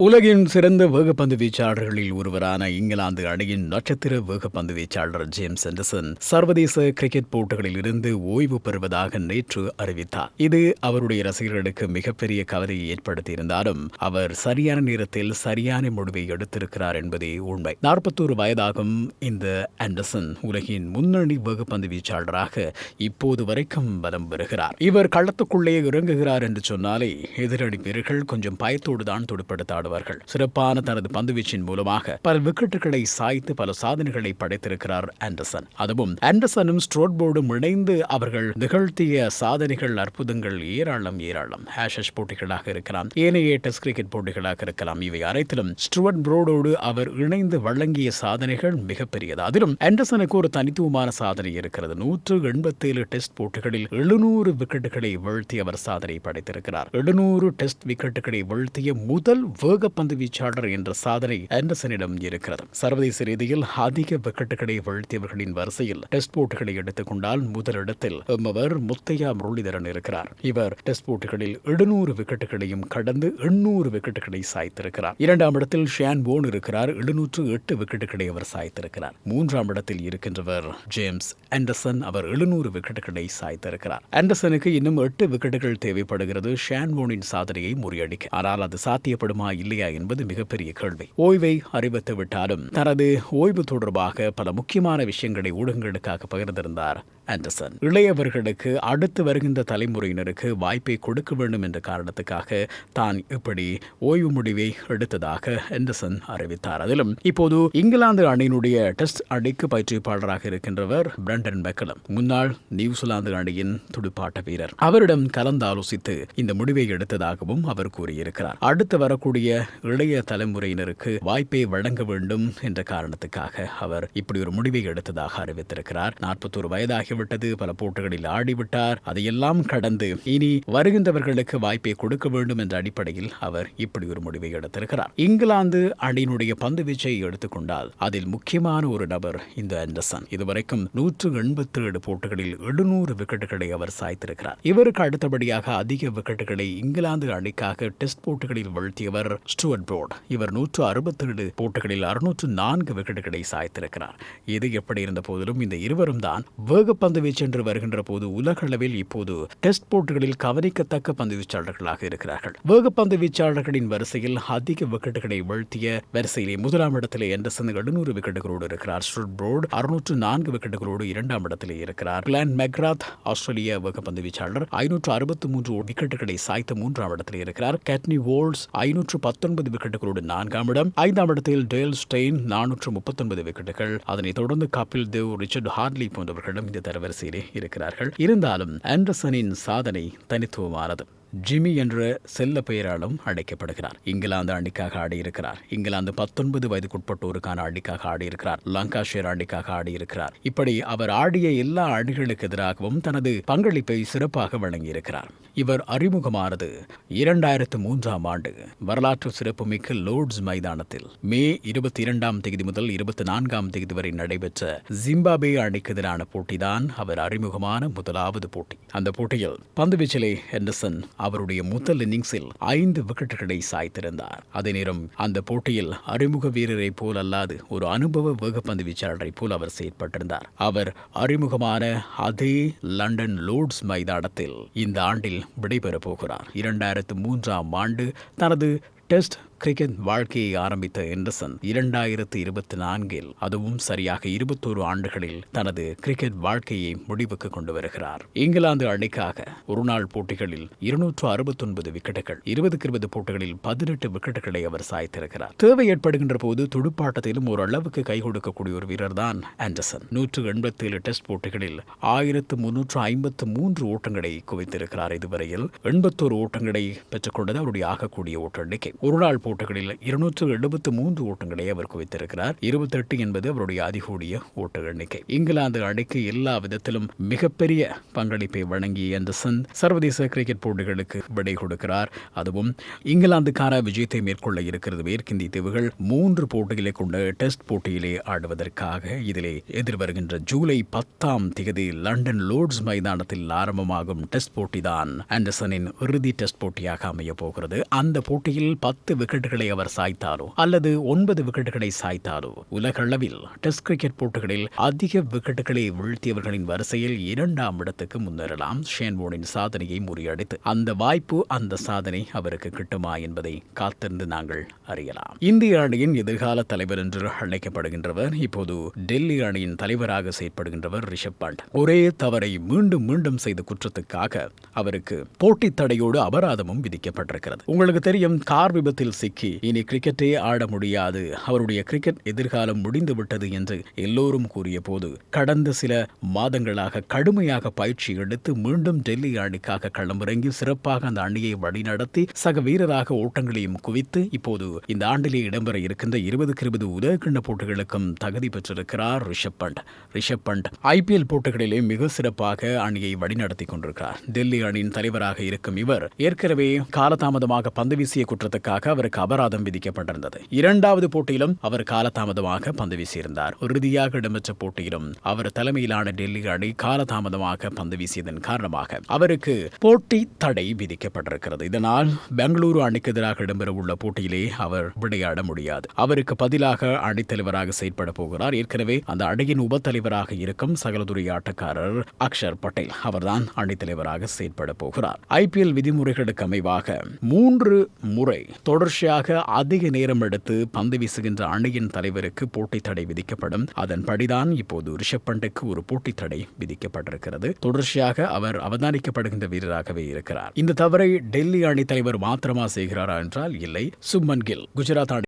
உலகின் சிறந்த வேகப்பந்து வீச்சாளர்களில் ஒருவரான இங்கிலாந்து அணியின் நட்சத்திர வேகப்பந்து வீச்சாளர் ஜேம்ஸ் ஆண்டர்சன் சர்வதேச கிரிக்கெட் போட்டிகளில் இருந்து ஓய்வு பெறுவதாக நேற்று அறிவித்தார். இது அவருடைய ரசிகர்களுக்கு மிகப்பெரிய கவலையை ஏற்படுத்தியிருந்தாலும் அவர் சரியான நேரத்தில் சரியான முடிவை எடுத்திருக்கிறார் என்பதே உண்மை. நாற்பத்தோரு வயதாகும் இந்த ஆண்டர்சன் உலகின் முன்னணி வேகப்பந்து வீச்சாளராக இப்போது வரைக்கும் வலம் பெறுகிறார் இவர் களத்துக்குள்ளே இறங்குகிறார் என்று சொன்னாலே எதிரணி வீரர்கள் கொஞ்சம் பயத்தோடு தான் துடுப்படுத்தாடுவார்கள் சிறப்பான தனது பந்துவீச்சின் மூலமாக பல விக்கெட்டுகளை சாய்த்து பல சாதனைகளை படைத்திருக்கிறார் ஆண்டர்சன். அதுவும் ஆண்டர்சனும் ஸ்ட்ரோட்போர்டும் இணைந்து அவர்கள் நிகழ்த்திய சாதனைகள் அற்புதங்கள் ஏராளம் ஏராளம். ஹேஷஸ் போட்டிகளாக இருக்கலாம் ஏனைய டெஸ்ட் கிரிக்கெட் போட்டிகளாக இருக்கலாம். இவை அனைத்திலும் ஸ்டுவர்ட் புரோடோடு அவர் இணைந்து வழங்கிய சாதனைகள் மிகப்பெரியது. அதிலும் ஆண்டர்சனுக்கு ஒரு தனித்துவமான சாதனை இருக்கிறது. நூற்று எண்பத்தேழு டெஸ்ட் போட்டிகளில் எழுநூறு விக்கெட்டுகளை வீழ்த்தி அவர் சாதனை படைத்திருக்கிறார். எழுநூறு டெஸ்ட் விக்கெட்டுகளை வீழ்த்திய முதல் வேகப்பந்து வீச்சாளர் என்ற சாதனை ஆண்டர்சனிடம் இருக்கிறது. சர்வதேச ரீதியில் அதிக விக்கெட்டுகளை வீழ்த்தியவர்களின் வரிசையில் டெஸ்ட் போட்டிகளை எடுத்துக் கொண்டால் முதலிடத்தில் அவர் முத்தையா முரளிதரன் இருக்கிறார். இவர் டெஸ்ட் போட்டிகளில் எழுநூறு விக்கெட்டுகளையும் கடந்து எண்ணூறு விக்கெட்டுகளை சாய்த்திருக்கிறார். இரண்டாம் இடத்தில் ஷியான் போன் இருக்கிறார். எழுநூற்று எட்டு விக்கெட்டுகளை அவர் சாய்த்திருக்கிறார். மூன்றாம் இடத்தில் இருக்கின்றவர் ஜேம்ஸ் ஆண்டர்சன். அவர் எழுநூறு விக்கெட்டுகளை சாய்த்திருக்கிறார். ஆண்டர்சனுக்கு இன்னும் எட்டு விக்கெட்டுகள் தேவைப்படுகிறது. ஷியான் போனின் சாதனையை முறியடிக்க. ஆனால் அது சாத்தியப்படுமா இல்லை இல்லையா என்பது மிகப்பெரிய கேள்வி. ஓய்வை அறிவித்து விட்டாலும் தனது ஓய்வு தொடர்பாக பல முக்கியமான விஷயங்களை ஊடகங்களுக்காக பகிர்ந்திருந்தார். ஆண்டர்சன். இளையவர்களுக்கு அடுத்து வருகின்ற தலைமுறையினருக்கு வாய்ப்பை கொடுக்க வேண்டும் என்ற காரணத்துக்காக தான் இப்படி ஓய்வு முடிவை எடுத்ததாக ஆண்டர்சன் அறிவித்தார். அதிலும் இப்போது இங்கிலாந்து அணியினுடைய டெஸ்ட் அணிக்கு பயிற்சிப்பாளராக இருக்கின்றவர் பிரண்டன் மெக்கலம். முன்னாள் நியூசிலாந்து அணியின் துடுப்பாட்ட வீரர். அவரிடம் கலந்தாலோசித்து இந்த முடிவை எடுத்ததாகவும் அவர் கூறியிருக்கிறார். அடுத்து வரக்கூடிய இளைய தலைமுறையினருக்கு வாய்ப்பை வழங்க வேண்டும் என்ற காரணத்துக்காக அவர் இப்படி ஒரு முடிவை எடுத்ததாக அறிவித்திருக்கிறார். நாற்பத்தோரு வயதாகிவிட்டது பல போட்டிகளில் ஆடிவிட்டார். அதையெல்லாம் கடந்து இனி வருகின்றவர்களுக்கு வாய்ப்பை கொடுக்க வேண்டும் என்ற அடிப்படையில் அவர் இப்படி ஒரு முடிவை எடுத்திருக்கிறார். இங்கிலாந்து அணியினுடைய பந்து வீச்சை எடுத்துக்கொண்டால் அதில் முக்கியமான ஒரு நபர் இந்த ஆண்டர்சன். இதுவரைக்கும் நூற்று எண்பத்தி ஏழு போட்டிகளில் எழுநூறு விக்கெட்டுகளை அவர் சாய்த்திருக்கிறார். இவருக்கு அடுத்தபடியாக அதிக விக்கெட்டுகளை இங்கிலாந்து அணிக்காக டெஸ்ட் போட்டிகளில் வீழ்த்தியவர் ஸ்டுவர்ட் போர்ட். இவர் நூற்று அறுபத்தேழு போட்டிகளில் அறுநூற்று நான்கு விக்கெட்டுகளை சாய்த்திருக்கிறார். இது எப்படி இருந்த போதிலும் இந்த இருவரும் தான் வேகப்பந்து வீச்சென்று வருகின்ற போது உலகளவில் இப்போது டெஸ்ட் போட்டிகளில் கவனிக்கத்தக்க பந்து வீச்சாளர்களாக இருக்கிறார்கள். வேகப்பந்து வீச்சாளர்களின் வரிசையில் அதிக விக்கெட்டுகளை வீழ்த்திய வரிசையிலே முதலாம் இடத்திலே எண்டர்சன் எழுநூறு விக்கெட்டுகளோடு இருக்கிறார். ஸ்டுவர்ட் அறுநூற்று நான்கு விக்கெட்டுகளோடு இரண்டாம் இடத்திலே இருக்கிறார். கிளான் மெக்ராத் ஆஸ்திரேலிய வேகப்பந்து வீச்சாளர் ஐநூற்று அறுபத்தி மூன்று விக்கெட்டுகளை சாய்த்த மூன்றாம் இடத்தில் இருக்கிறார். கேட்னி வோல்ஸ் ஐநூற்று பத்தொன்பது விக்கெட்டுகளோடு நான்காம் இடம். ஐந்தாம் இடத்தில் டேல் ஸ்டெயின் நானூற்று முப்பத்தொன்பது விக்கெட்டுகள். அதனைத் தொடர்ந்து கபில் தேவ் ரிச்சர்ட் ஹார்லி போன்றவர்களும் இந்த தர தரவரிசையிலே இருக்கிறார்கள். இருந்தாலும் ஆண்டர்சனின் சாதனை தனித்துவமானது. ஜிமி என்ற செல்ல பெயராலும் அழைக்கப்படுகிறார். இங்கிலாந்து அணிக்காக ஆடியிருக்கிறார். இங்கிலாந்து பத்தொன்பது வயதுக்குட்பட்டோருக்கான அணிக்காக ஆடியிருக்கிறார். லங்காஷேர் அணிக்காக ஆடியிருக்கிறார். இப்படி அவர் ஆடிய எல்லா அணிகளுக்கு எதிராகவும் தனது பங்களிப்பை சிறப்பாக வழங்கியிருக்கிறார். இவர் அறிமுகமானது இரண்டாயிரத்து மூன்றாம் ஆண்டு வரலாற்று சிறப்புமிக்க லோர்ட்ஸ் மைதானத்தில் மே இருபத்தி இரண்டாம் தேதி முதல் இருபத்தி நான்காம் தேதி வரை நடைபெற்ற ஜிம்பாபே அணிக்கு எதிரான போட்டிதான் அவர் அறிமுகமான முதலாவது போட்டி. அந்த போட்டியில் பந்துவீச்சிலே ஹெண்டர்சன் அவருடைய முதல் இன்னிங்ஸில் ஐந்து விக்கெட்டுகளை சாய்த்திருந்தார். அதே நேரம் அந்த போட்டியில் அறிமுக வீரரை போல் அல்லாது ஒரு அனுபவ வேகப்பந்து வீச்சாளரை போல் அவர் செயற்பட்டிருந்தார். அவர் அறிமுகமான அதே லண்டன் லோர்ட்ஸ் மைதானத்தில் இந்த ஆண்டில் விடைபெறப் போகிறார். இரண்டாயிரத்து மூன்றாம் ஆண்டு தனது டெஸ்ட் கிரிக்கெட் வாழ்க்கையை ஆரம்பித்த எண்டர்சன் இரண்டாயிரத்து இருபத்தி நான்கில் அதுவும் சரியாக இருபத்தோரு ஆண்டுகளில் தனது கிரிக்கெட் வாழ்க்கையை முடிவுக்கு கொண்டு வருகிறார். இங்கிலாந்து அணிக்காக ஒருநாள் போட்டிகளில் இருநூற்று அறுபத்தொன்பது விக்கெட்டுகள் இருபதுக்கு இருபது போட்டிகளில் பதினெட்டு விக்கெட்டுகளை அவர் சாய்த்திருக்கிறார். தேவை ஏற்படுகின்ற போது துடுப்பாட்டத்திலும் ஓரளவுக்கு கை கொடுக்கக்கூடிய ஒரு வீரர் தான் ஆண்டர்சன். நூற்று எண்பத்தி ஏழு டெஸ்ட் போட்டிகளில் ஆயிரத்து முன்னூற்று ஐம்பத்து மூன்று ஓட்டங்களை குவித்திருக்கிறார். இதுவரையில் எண்பத்தோரு ஓட்டங்களை பெற்றுக்கொண்டது அவருடைய ஆகக்கூடிய ஓட்ட எண்ணிக்கை. ஒருநாள் போட்டிகளில் இருநூற்று எழுபத்து மூன்று ஓட்டங்களை அவர் குவித்திருக்கிறார். இருபத்தெட்டு என்பது அவருடைய அதிகூடிய ஓட்ட எண்ணிக்கை. இங்கிலாந்து அணிக்கு எல்லா விதத்திலும் மிகப்பெரிய பங்களிப்பை வழங்கிய ஆண்டர்சன் சர்வதேச கிரிக்கெட் போட்டிகளுக்கு விடை கொடுக்கிறார். அதுவும் இங்கிலாந்துக்கான விஜயத்தை மேற்கொள்ள இருக்கிறது மேற்கிந்திய தீவுகள் மூன்று போட்டிகளை கொண்ட டெஸ்ட் போட்டியிலே ஆடுவதற்காக இதிலே எதிர்வருகின்ற ஜூலை பத்தாம் தேதி லண்டன் லோர்ட்ஸ் மைதானத்தில் ஆரம்பமாகும் டெஸ்ட் போட்டிதான் ஆண்டர்சனின் இறுதி டெஸ்ட் போட்டியாக அமைய போகிறது. அந்த போட்டியில் பத்து விக்கெட் விக்கெட்டுகளை அவர் சாய்த்தாரோ? அல்லது ஒன்பது விக்கெட்டுகளை சாய்த்தாலோ உலகளவில் டெஸ்ட் கிரிக்கெட் போட்டிகளில் அதிக விக்கெட்டுகளை வீழ்த்தியவர்களின் வரிசையில் இரண்டாம் இடத்துக்கு முன்னேறலாம். ஷேன்வோனின் சாதனையை முறியடித்து அந்த வாய்ப்பு அந்த சாதனை அவருக்கு கிட்டுமா என்பதை காத்திருந்து நாங்கள் அறியலாம். இந்திய அணியின் எதிர்கால தலைவர் என்று அழைக்கப்படுகின்றவர் இப்போது டெல்லி அணியின் தலைவராக செயற்படுகின்றவர் ரிஷப் பாண்ட். ஒரே தவறை மீண்டும் மீண்டும் செய்த குற்றத்துக்காக அவருக்கு போட்டி தடையோடு அபராதமும் விதிக்கப்பட்டிருக்கிறது. உங்களுக்கு தெரியும் கார் விபத்தில் சிக்கி இனி கிரிக்கெட்டே ஆட முடியாது. அவருடைய கிரிக்கெட் எதிர்காலம் முடிந்துவிட்டது என்று எல்லோரும் கூறிய போது கடந்த சில மாதங்களாக கடுமையாக பயிற்சி எடுத்து மீண்டும் டெல்லி அணிக்காக களமிறங்கி சிறப்பாக அந்த அணியை வழிநடத்தி சக வீரராக ஓட்டங்களையும் குவித்து இப்போது இந்த ஆண்டிலே இடம்பெற இருக்கின்ற இருபதுக்கு இருபது உலகக்கிண்ண போட்டிகளுக்கும் தகுதி பெற்றிருக்கிறார் ரிஷப் பண்ட் ரிஷப் பண்ட் ஐபிஎல் போட்டிகளிலே மிக சிறப்பாக அணியை வழிநடத்தி கொண்டிருக்கிறார். டெல்லி அணியின் தலைவராக இருக்கும் இவர் ஏற்கனவே காலதாமதமாக பந்து வீசிய குற்றத்துக்காக அவருக்கு அபராதம் விதிக்கப்பட்டிருந்தது. இரண்டாவது போட்டியிலும் அவர் காலதாமதமாக பந்து வீசியிருந்தார். இறுதியாக இடம்பெற்ற போட்டியிலும் அவர் தலைமையிலான டெல்லி அணி காலதாமதமாக பந்து வீசியதன் காரணமாக அவருக்கு போட்டி தடை விதிக்கப்பட்டிருக்கிறது. இதனால் பெங்களூரு அணிக்கு எதிராக இடம்பெற உள்ள போட்டியிலே அவர் விளையாட முடியாது. அவருக்கு பதிலாக அணித்தலைவராக செயற்பட போகிறார். ஏற்கனவே அந்த அணியின் உப தலைவராக இருக்கும் சகலதுறை ஆட்டக்காரர் அக்ஷர் பட்டேல் அவர்தான் அணித்தலைவராக செயற்பட போகிறார். ஐபிஎல் விதிமுறைகளுக்கு அமைவாக மூன்று முறை தொடர்ச்சியாக அதிக நேரம் எடுத்து பந்து வீசுகின்ற அணியின் தலைவருக்கு போட்டி தடை விதிக்கப்படும். அதன்படிதான் இப்போது ரிஷப் பண்டுக்கு ஒரு போட்டி தடை விதிக்கப்பட்டிருக்கிறது. தொடர்ச்சியாக அவர் அவதானிக்கப்படுகின்ற வீரராகவே இருக்கிறார். இந்த தவறை டெல்லி அணி தலைவர் மாத்திரமா செய்கிறாரா என்றால் இல்லை. சுப்மன் கில் குஜராத் அணி